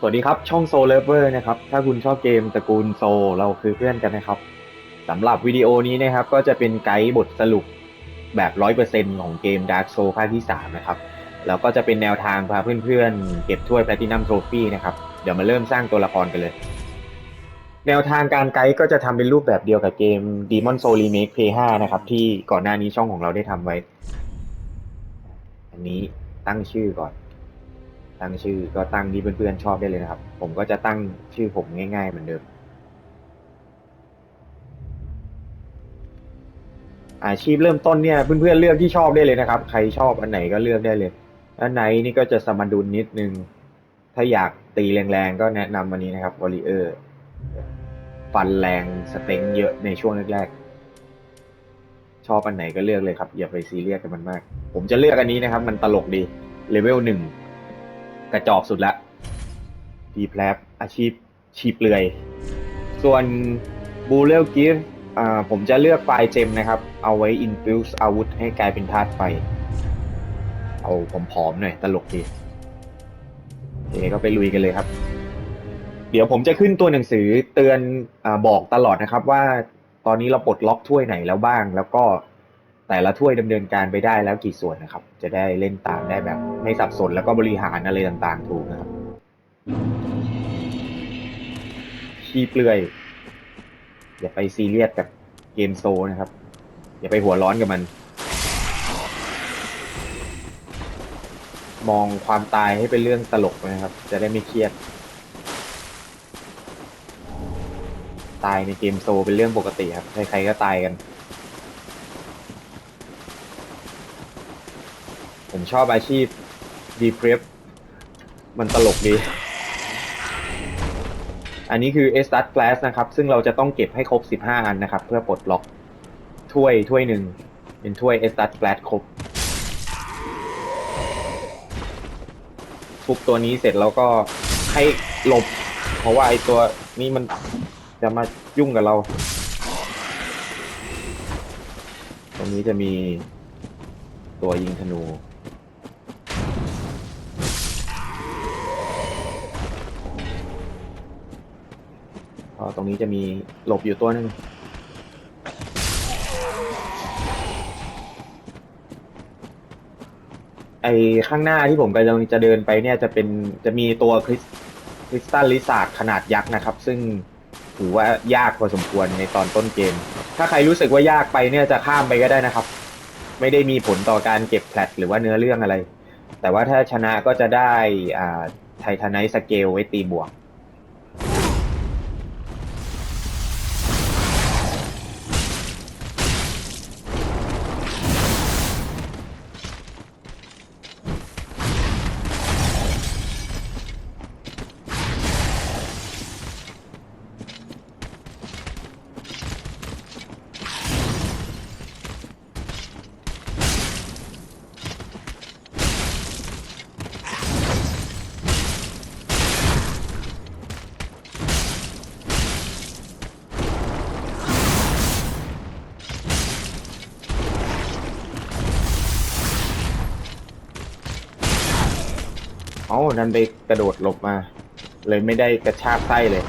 สวัสดีครับ ช่องโซเลเวอร์นะครับ ถ้าคุณชอบเกมตระกูลโซเราคือเพื่อนกันนะครับสำหรับวิดีโอนี้นะครับ ก็จะเป็นไกด์บทสรุปแบบ 100%ของเกม Dark Soul ภาคที่ 3 นะครับ แล้วก็จะเป็นแนวทางพาเพื่อนๆ เก็บถ้วย Platinum Trophy นะครับ เดี๋ยวมาเริ่มสร้างตัวละครกันเลย แนวทางการไกด์ก็จะทำเป็นรูปแบบเดียวกับเกม Demon Soul Remake Play 5นะครับ ที่ก่อนหน้านี้ช่องของเราได้ทำไว้ อันนี้ตั้งชื่อก่อน ตั้งชื่อก็ตั้งที่เพื่อนๆชอบได้เลยนะครับ ผมก็จะตั้งชื่อผมง่ายๆเหมือนเดิม อาชีพเริ่มต้นเนี่ยเพื่อนๆเลือกที่ชอบได้เลยนะครับ ใครชอบอันไหนก็เลือกได้เลยอันไหนนี่ก็จะสมดุลนิดนึง ถ้าอยากตีแรงๆก็แนะนำอันนี้นะครับวอลเลเยอร์ฟันแรงสเต็งเยอะในช่วงแรกๆ ชอบอันไหนก็เลือกเลยครับ อย่าไปซีเรียสกับมันมาก ผมจะเลือกอันนี้นะครับ มันตลกดีเลเวลหนึ่ง กระจอกสุดละดีแพลบอาชีพชีเปลือย ส่วนบูเล l กิฟอ่าผมจะเลือกไฟเจมนะครับ เอาไว้อินฟิวส์อาวุธให้กลายเป็นธาตุไฟ เอาผอมๆหน่อย ตลกดีโอเคก็ไปลุยกันเลยครับ เดี๋ยวผมจะขึ้นตัวหนังสือเตือนอาบอกตลอดนะครับว่าตอนนี้เราปลดล็อกถ้วยไหนแล้วบ้าง แล้วก็ แต่ละถ้วยดำเนินการไปได้แล้วกี่ส่วนนะครับ จะได้เล่นตามได้แบบ ไม่สับสนแล้วก็บริหารอะไรต่างๆ ถูกนะครับขี้เปลือย อย่าไปซีเรียสกับเกมโซนะครับ อย่าไปหัวร้อนกับมัน มองความตายให้เป็นเรื่องตลกนะครับ จะได้ไม่เครียด ตายในเกมโซเป็นเรื่องปกติครับ ใครๆก็ตายกัน ผมชอบอาชีพดีเพรฟมันตลกดี อันนี้คือ e s t a r Glass นะครับ ซึ่งเราจะต้องเก็บให้ครบ 15 อันนะครับ เพื่อปลดล็อกถ้วยถ้วยหนึ่งเป็นถ้วย e s t a r Glass ครบทุบตัวนี้เสร็จแล้วก็ให้หลบ เพราะว่าไอตัวนี้มันจะมายุ่งกับเรา ตรงนี้จะมีตัวยิงธนู ตรงนี้จะมีหลบอยู่ตัวหนึ่งไอข้างหน้าที่ผมกำลังจะเดินไปเนี่ยจะเป็นจะมีตัวคริสคริสตัลลิซาร์ดขนาดยักษ์นะครับ ซึ่งถือว่ายากพอสมควรในตอนต้นเกม ถ้าใครรู้สึกว่ายากไปเนี่ยจะข้ามไปก็ได้นะครับ ไม่ได้มีผลต่อการเก็บแพลตหรือว่าเนื้อเรื่องอะไร แต่ว่าถ้าชนะก็จะได้อ่าไททานไนสเกลไว้ตีบวก เอ้านันไปกระโดดหลบมา เลยไม่ได้กระชากไส้เลย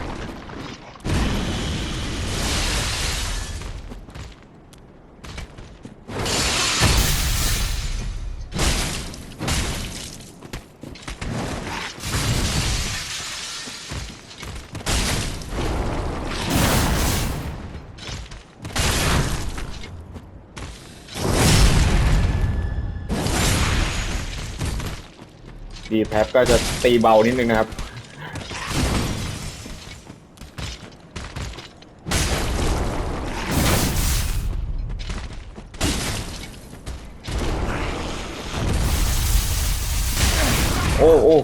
ดีแท็บก็จะตีเบานิดนึงนะครับ โอ้โอ้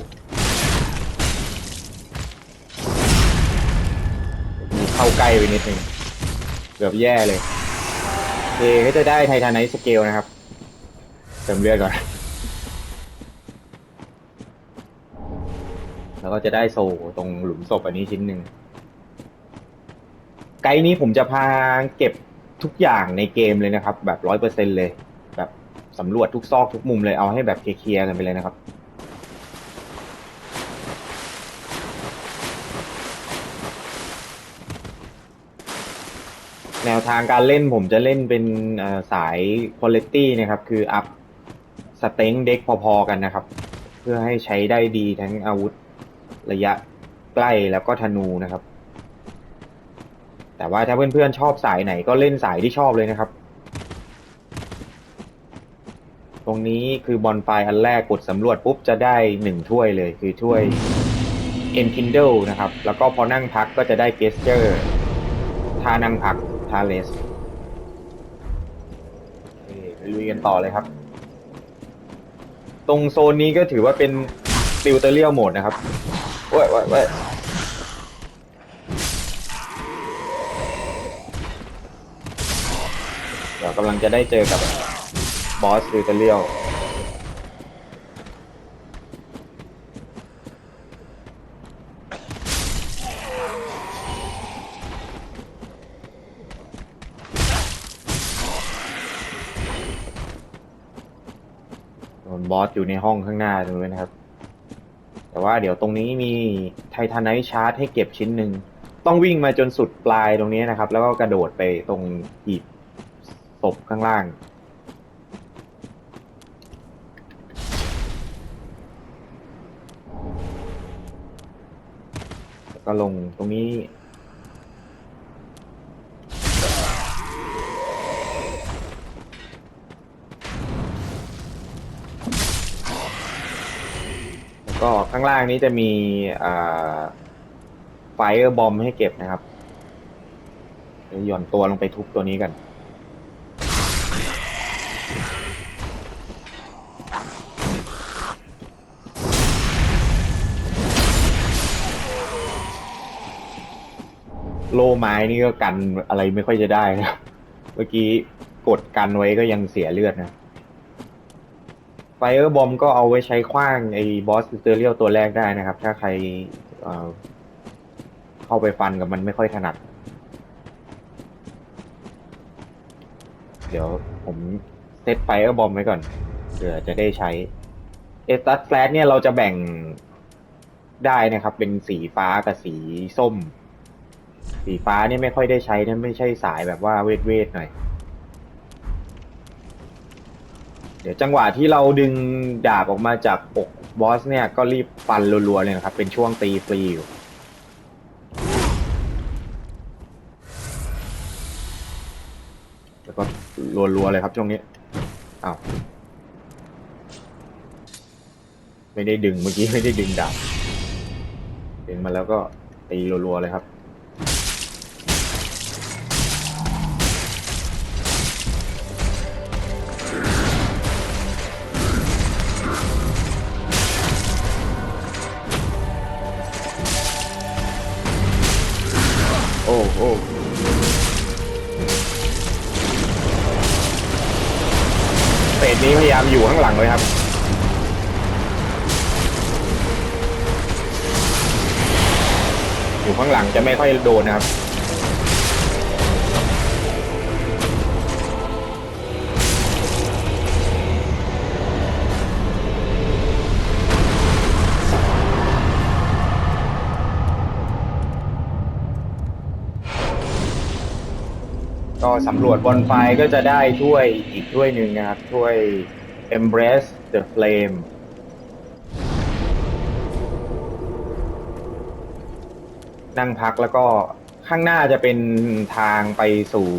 เข้าใกล้ไปนิดนึงเกือบแย่เลยโอเคก็จะได้ไททานไนสเกลนะครับเติมเลือดก่อน แล้วก็จะได้โซตรงหลุมศพอันนี้ชิ้นหนึ่งไกด์นี้ผมจะพาเก็บทุกอย่างในเกมเลยนะครับ แบบร้อยเปอร์เซ็นเลย แบบสำรวจทุกซอกทุกมุมเลยเอาให้แบบเคลียร์กันไปเลยนะครับแนวทางการเล่นผมจะเล่นเป็นสายคุณตี้นะครับ คืออัพสเต็งเด็กพอๆกันนะครับ เพื่อให้ใช้ได้ดีทั้งอาวุธ ระยะใกล้แล้วก็ธนูนะครับ แต่ว่าถ้าเพื่อนๆชอบสายไหนก็เล่นสายที่ชอบเลยนะครับ ตรงนี้คือบอลไฟอันแรกกดสำรวจปุ๊บจะได้หนึ่งถ้วยเลยคือถ้วย e n k i n d l e นะครับ แล้วก็พอนั่งพักก็จะได้ gesture ท่านั่งพักท่าเลสไปลุยกันต่อเลยครับ ตรงโซนนี้ก็ถือว่าเป็นติวเตอร์เรียลโหมดนะครับ ว้ยเว้ยว้ยเดี๋ยวกำลังจะได้เจอกับบอสติวเตอร์เรียลโดนบอสอยู่ในห้องข้างหน้าตรงนี้นะครับ แต่ว่าเดี๋ยวตรงนี้มีไททานไนท์ชาร์จให้เก็บชิ้นหนึ่ง ต้องวิ่งมาจนสุดปลายตรงนี้นะครับ แล้วก็กระโดดไปตรงหีบศพข้างล่าง แล้วก็ลงตรงนี้ ก็ข้างล่างนี้จะมีไฟเออร์บอมให้เก็บนะครับเดี๋ยวหย่อนตัวลงไปทุบตัวนี้กัน โล่ไม้นี่ก็กันอะไรไม่ค่อยจะได้นะ เมื่อกี้กดกันไว้ก็ยังเสียเลือดนะ เออร์บอมก็เอาไว้ใช้คว้างไอ้บอสเติเรียลตัวแรกได้นะครับ ถ้าใครเอ่อเข้าไปฟันกับมันไม่ค่อยถนัด เดี๋ยวผมเซตไฟเออร์บอมไว้ก่อนเผื่อจะได้ใช้เอสตัสแฟลชเนี่ยเราจะแบ่งได้นะครับ เป็นสีฟ้ากับสีส้ม สีฟ้าเนี่ยไม่ค่อยได้ใช้นะไม่ใช่สายแบบว่าเวทเวทหน่อย เดี๋ยวจังหวะที่เราดึงดาบออกมาจากอกบอสเนี่ยก็รีบฟันรัวๆเลยนะครับ เป็นช่วงตีฟรีอยู่แล้วก็รัวๆเลยครับช่วงนี้อ้าวไม่ได้ดึงเมื่อกี้ไม่ได้ดึงดาบดึงมาแล้วก็ตีรัวๆเลยครับ อยู่ข้างหลังจะไม่ค่อยโดนนะครับ ก็สำรวจบนไฟก็จะได้ถ้วยอีกถ้วยหนึ่งนะครับถ้วย Embrace the Flame นั่งพักแล้วก็ข้างหน้าจะเป็นทางไปสู่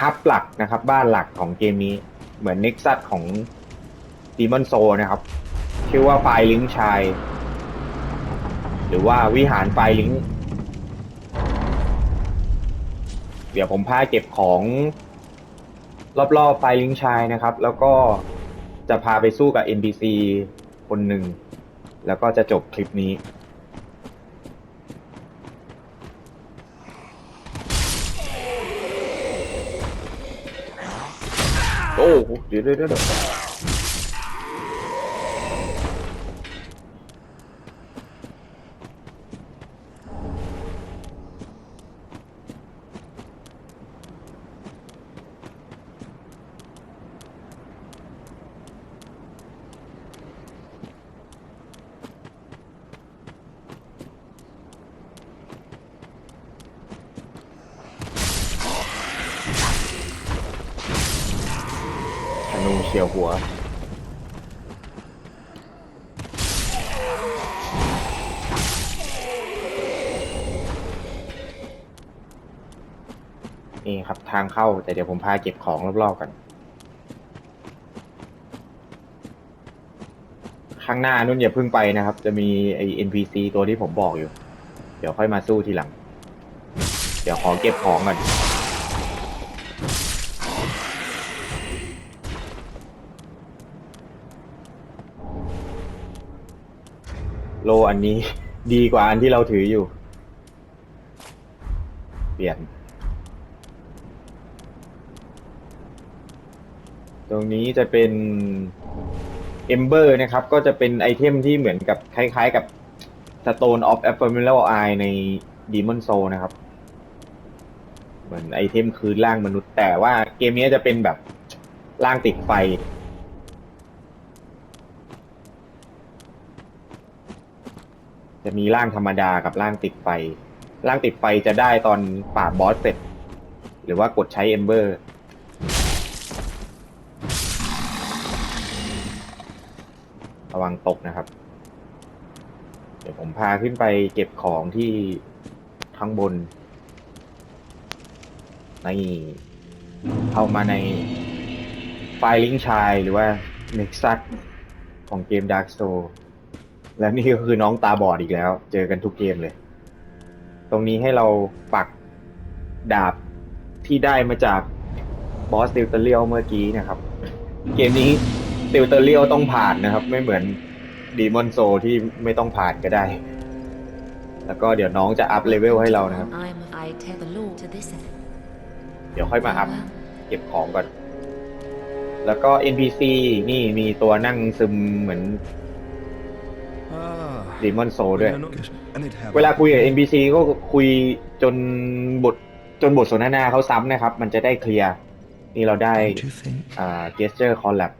ฮับหลักนะครับ บ้านหลักของเกมนี้ เหมือน Nexus ของ Demon Soul นะครับ ชื่อว่าไฟลิงชาย หรือว่าวิหารไฟลิงเดี๋ยวผมพาเก็บของ รอบๆไฟลิงชายนะครับ แล้วก็จะพาไปสู้กับ NPC คนหนึ่ง แล้วก็จะจบคลิปนี้ โอ้โห เดี๋ยวเดี๋ยวเดี๋ยว ฉียวหัว นี่ครับทางเข้าแต่เดี๋ยวผมพาเก็บของรอบๆกัน ข้างหน้านุ่นอย่าเพิ่งไปนะครับ จะมีไอ้ NPC ตัวที่ผมบอกอยู่ เดี๋ยวค่อยมาสู้ทีหลัง เดี๋ยวขอเก็บของก่อน โลอันนี้ ดีกว่าอันที่เราถืออยู่ เปลี่ยน ตรงนี้จะเป็น Ember นะครับ ก็จะเป็นไอเทมที่เหมือนกับคล้ายๆกับ Stone of Ephemeral Eye ใน Demon Soul นะครับ เหมือนไอเทมคือร่างมนุษย์ แต่ว่าเกมนี้จะเป็นแบบร่างติดไฟ จะมีร่างธรรมดากับร่างติดไฟ ร่างติดไฟจะได้ตอนปราบบอสเสร็จ หรือว่ากดใช้ Ember ระวังตกนะครับ เดี๋ยวผมพาขึ้นไปเก็บของที่ข้างบนในเข้ามาในไฟลิงชายหรือว่า Nexus ของเกม Dark Soul และนี่ก็คือน้องตาบอดอีกแล้ว เจอกันทุกเกมเลย ตรงนี้ให้เราปักดาบที่ได้มาจากบอสติวเตเรียลเมื่อกี้นะครับ เกมนี้ติวเตเรียลต้องผ่านนะครับ ไม่เหมือนดีมอนโซที่ไม่ต้องผ่านก็ได้ แล้วก็เดี๋ยวน้องจะอัพเลเวลให้เรานะครับ เดี๋ยวค่อยมาอัพเก็บของก่อน แล้วก็ NPC นี่มีตัวนั่งซึมเหมือน ดีมอนโซด้วย I know- and it happened. เวลาคุยกับ NPC ก็คุยจนบทจนบทสนทนาเขาซ้ำนะครับ มันจะได้เคลียร์ นี่เราได้ Don't you think อ่า gesture collab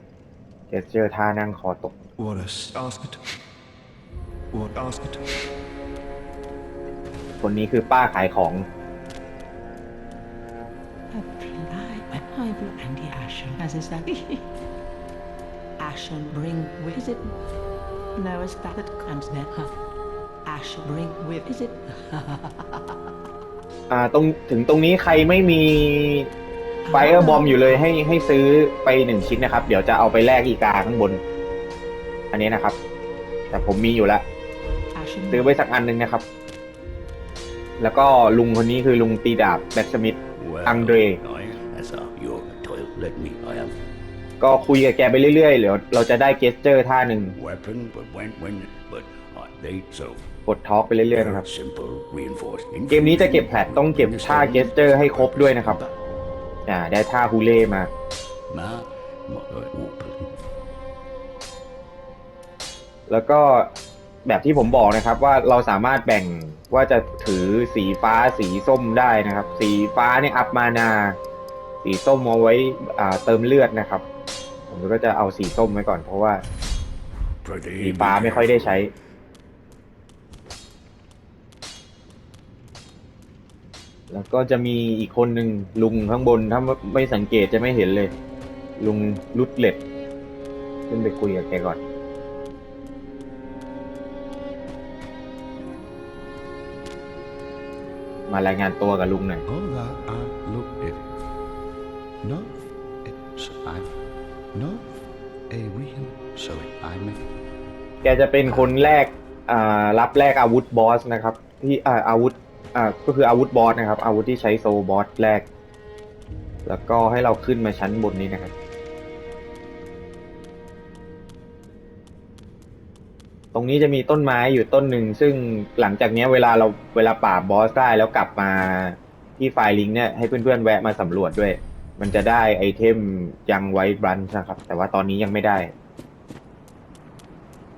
gesture ท่านั่งคอตก what a s- ask it? What ask it? คนนี้คือป้าขายของ Apply Bible and the Ashen. As is that? Ashen bring with is it? No, it's that that comes then. Huh. Ashen bring with is it? อ่าตรงถึงตรงนี้ใครไม่มีไฟเออร์บอมอยู่เลยให้ให้ซื้อไปหนึ่งชิ้นนะครับ เดี๋ยวจะเอาไปแลกอีกาข้างบน อันนี้นะครับ แต่ผมมีอยู่แล้ว Ashen ซื้อไว้สักอันหนึงนะครับ แล้วก็ลุงคนนี้คือลุงตีดาบแบ็กสมิธ Well, Andre. I, as ก็คุยกับแกไปเรื่อยๆเดี๋ยวเราจะได้เกสเจอร์ท่าหนึ่ง weapon, but when when but uh, they so กดทอล์กไปเรื่อยๆนะครับ simple reinforced. เกมนี้จะเก็บแพลตต้องเก็บท่าเกสเจอร์ให้ครบด้วยนะครับ อ่า ได้ท่าฮูเล่มา Ma, ma, uh, open. แล้วก็แบบที่ผมบอกนะครับว่าเราสามารถแบ่งว่าจะถือสีฟ้าสีส้มได้นะครับ สีฟ้าเนี่ยอัพมานา สีส้มเอาไว้อ่าเติมเลือดนะครับ ผมก็จะเอาสีส้มไว้ก่อนเพราะว่า Pretty สีฟ้าไม่ค่อยได้ใช้ แล้วก็จะมีอีกคนหนึ่งลุงข้างบนถ้าไม่สังเกตจะไม่เห็นเลย ลุงลุดเล็ดขึ้นไปคุยกับแกก่อนมารายงานตัวกับลุงหน่อย แกจะเป็นคนแรกอ่ารับแรกอาวุธบอสนะครับ ที่อ่าอาวุธอ่าก็คืออาวุธบอสนะครับ อาวุธที่ใช้โซบอสแรก แล้วก็ให้เราขึ้นมาชั้นบนนี้นะครับ ตรงนี้จะมีต้นไม้อยู่ต้นหนึ่ง ซึ่งหลังจากเนี้ยเวลาเราเวลาปราบบอสได้แล้วกลับมาที่ไฟล์ลิงเนี่ยให้เพื่อนๆแวะมาสำรวจด้วย มันจะได้ไอเทมยังไว้บรันช์นะครับ แต่ว่าตอนนี้ยังไม่ได้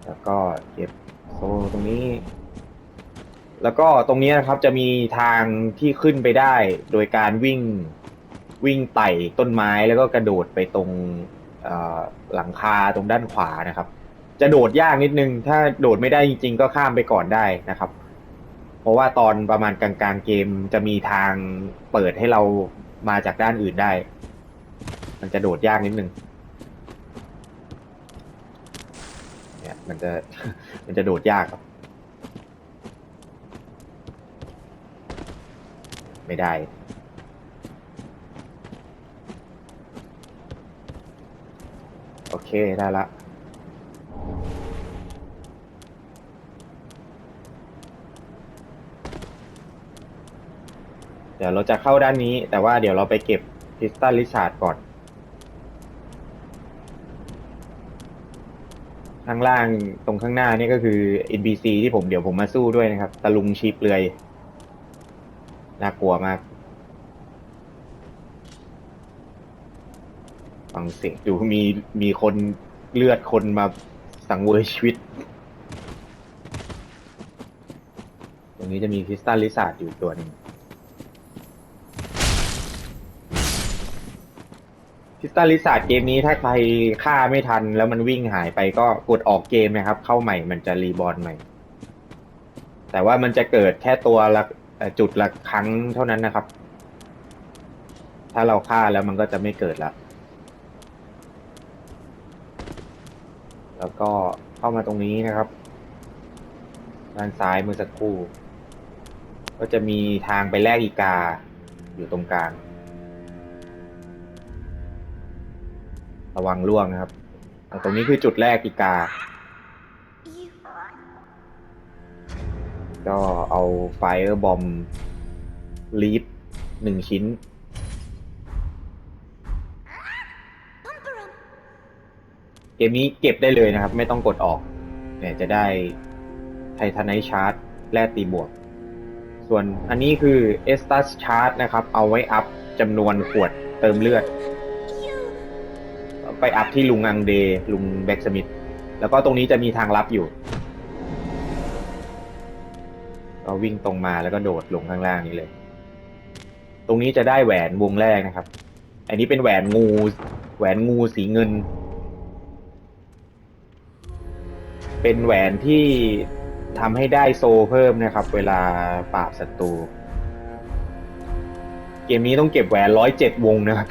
แล้วก็เก็บโซตรงนี้ แล้วก็ตรงนี้นะครับจะมีทางที่ขึ้นไปได้ โดยการวิ่งวิ่งไต่ต้นไม้แล้วก็กระโดดไปตรงหลังคาตรงด้านขวานะครับ จะโดดยากนิดนึง ถ้าโดดไม่ได้จริง ๆ ก็ข้ามไปก่อนได้นะครับ เพราะว่าตอนประมาณกลางๆเกมจะมีทางเปิดให้เรามาจากด้านอื่นได้ มันจะโดดยากนิดนึง มันจะ มันจะโดดยากครับ ไม่ได้ โอเค ได้ละเดี๋ยวเราจะเข้าด้านนี้ แต่ว่าเดี๋ยวเราไปเก็บพิสตันลิชาร์ดก่อน ข้างล่างตรงข้างหน้านี่ก็คือ NPC ที่ผมเดี๋ยวผมมาสู้ด้วยนะครับ ตะลุงชีเปลือยน่ากลัวมากฟังเสียงดูมีมีคนเลือดคนมาสังเวยชีวิต ตรงนี้จะมีคริสตัลลิซาร์ดอยู่ตัวหนึ่ง คริสตัลลิซาร์ดเกมนี้ถ้าใครฆ่าไม่ทันแล้วมันวิ่งหายไปก็กดออกเกมนะครับ เข้าใหม่มันจะรีบอร์นใหม่ แต่ว่ามันจะเกิดแค่ตัวละเอ่อจุดละครั้งเท่านั้นนะครับ ถ้าเราฆ่าแล้วมันก็จะไม่เกิดละแล้วก็เข้ามาตรงนี้นะครับ ด้านซ้ายเมื่อสักครู่ ก็จะมีทางไปแลกอีกาอยู่ตรงกลาง ระวังล่วงนะครับ ตรงนี้คือจุดแรกอีกา ก็เอาไฟเออร์บอมลีฟหนึ่งชิ้น เกมนี้เก็บได้เลยนะครับ ไม่ต้องกดออก เนี่ยจะได้ไททานไนชาร์จแลกตีบวก ส่วนอันนี้คือเอสตัสชาร์จนะครับ เอาไว้อัพจำนวนขวดเติมเลือด ไปอัพที่ลุงอังเดย์ลุงแบ็กสมิธแล้วก็ตรงนี้จะมีทางลับอยู่ก็วิ่งตรงมาแล้วก็โดดลงข้างล่างนี้เลย ตรงนี้จะได้แหวนวงแรกนะครับ อันนี้เป็นแหวนงู แหวนงูสีเงิน เป็นแหวนที่ทำให้ได้โซเพิ่มนะครับ เวลาปราบศัตรู เกมนี้ต้องเก็บแหวนร้อยเจ็ดวงนะครับ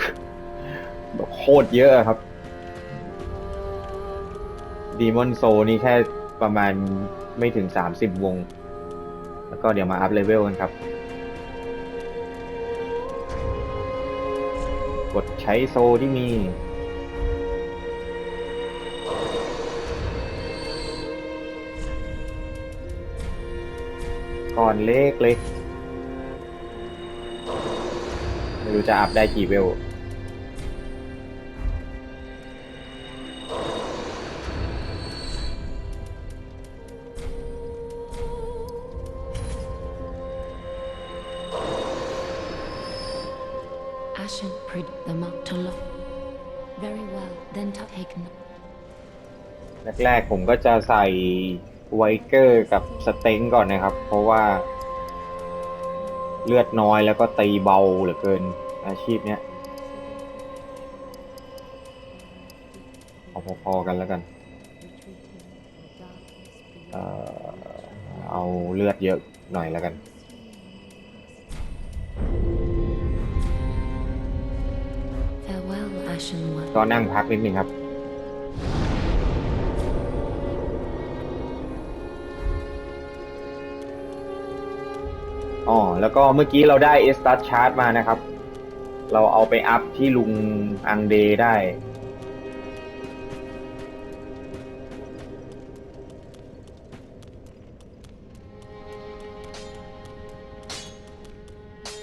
โคตรเยอะครับ ดีมอนโซนี่แค่ประมาณไม่ถึงสามสิบวง แล้วก็เดี๋ยวมาอัพเลเวลกันครับ กดใช้โซที่มี ก่อนเล็กเล็กไม่รู้จะอัพได้กี่เวล แรกๆผมก็จะใส่ไวเกอร์กับสเต็งก่อนนะครับ เพราะว่า เลือดน้อยแล้วก็ตีเบาเหลือเกินอาชีพเนี้ยเอาพอๆกันแล้วกัน เอ่อเอาเลือดเยอะหน่อยแล้วกัน Farewell, Ashen One. ก็นั่งพักนิดนึงครับ อ๋อแล้วก็เมื่อกี้เราได้เอสตัสชาร์จมานะครับ เราเอาไปอัพที่ลุงอังเดได้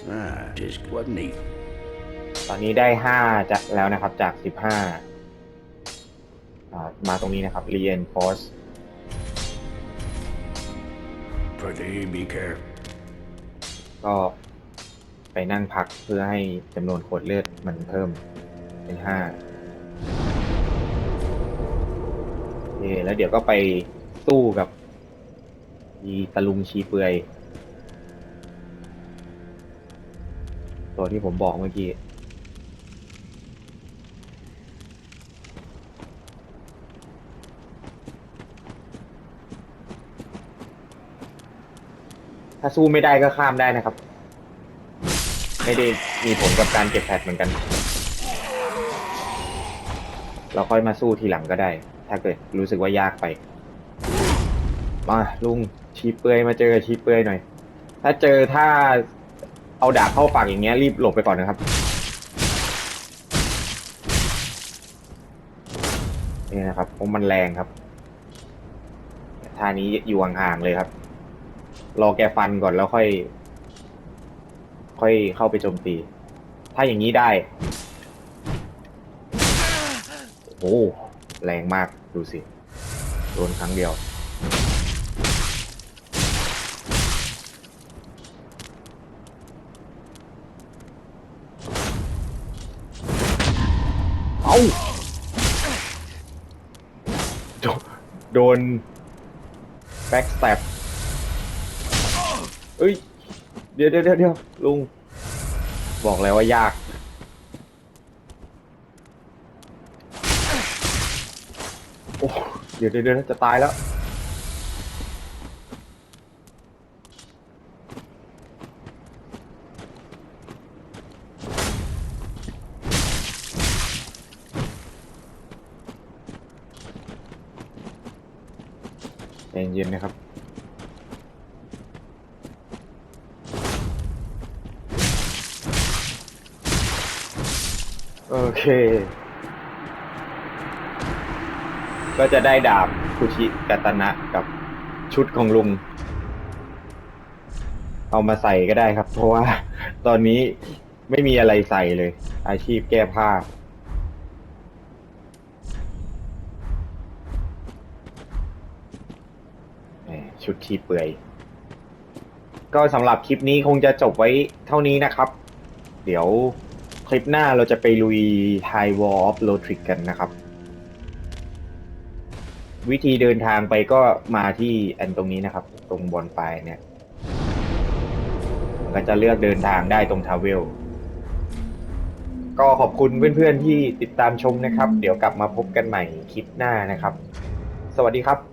Ah, just wasn't he? ตอนนี้ได้ห้าจากแล้วนะครับจากสิบห้ามาตรงนี้นะครับ reinforce Pretty be careful. ก็ไปนั่งพักเพื่อให้จำนวนขวดเลือดมันเพิ่มเป็นห้าโอเคแล้วเดี๋ยวก็ไปสู้กับอีตะลุงชีเปือย ตัวที่ผมบอกเมื่อกี้ ถ้าสู้ไม่ได้ก็ข้ามได้นะครับ ไม่ได้มีผลกับการเก็บแพทเหมือนกัน เราค่อยมาสู้ทีหลังก็ได้ ถ้าเกิดรู้สึกว่ายากไป มาลุงชีเปลือยมาเจอชีเปลือยหน่อย ถ้าเจอถ้าเอาดาบเข้าปากอย่างเงี้ยรีบหลบไปก่อนนะครับนี่นะครับเพราะมันแรงครับท่านี้อยู่ห่างๆเลยครับ รอแกฟันก่อนแล้วค่อย ค่อยเข้าไปโจมตี ถ้าอย่างนี้ได้ โอ้โหแรงมากดูสิ โดนครั้งเดียว เอาโดนโดนแบ็กสแตป เอ้ย เดี๋ยวเดี๋ยวเดี๋ยวลุง บอกแล้วว่ายาก โอ้ เดี๋ยวเดี๋ยวเดี๋ยวจะตายแล้ว ใจเย็นนะครับ โอเค ก็จะได้ดาบคุชิกัตนะกับชุดของลุง เอามาใส่ก็ได้ครับ เพราะว่า ตอนนี้ไม่มีอะไรใส่เลย อาชีพแก้ผ้า ชุดชีเปื่อย ก็สำหรับคลิปนี้คงจะจบไว้เท่านี้นะครับ เดี๋ยว ลิปหน้าเราจะไปลุย High Wall of Lothric กันนะครับ วิธีเดินทางไปก็มาที่อันตรงนี้นะครับ ตรงบอนปลายเนี่ยก็จะเลือกเดินทางได้ตรงทาวเวล ก็ขอบคุณเพื่อนๆที่ติดตามชมนะครับ เดี๋ยวกลับมาพบกันใหม่คลิปหน้านะครับ สวัสดีครับ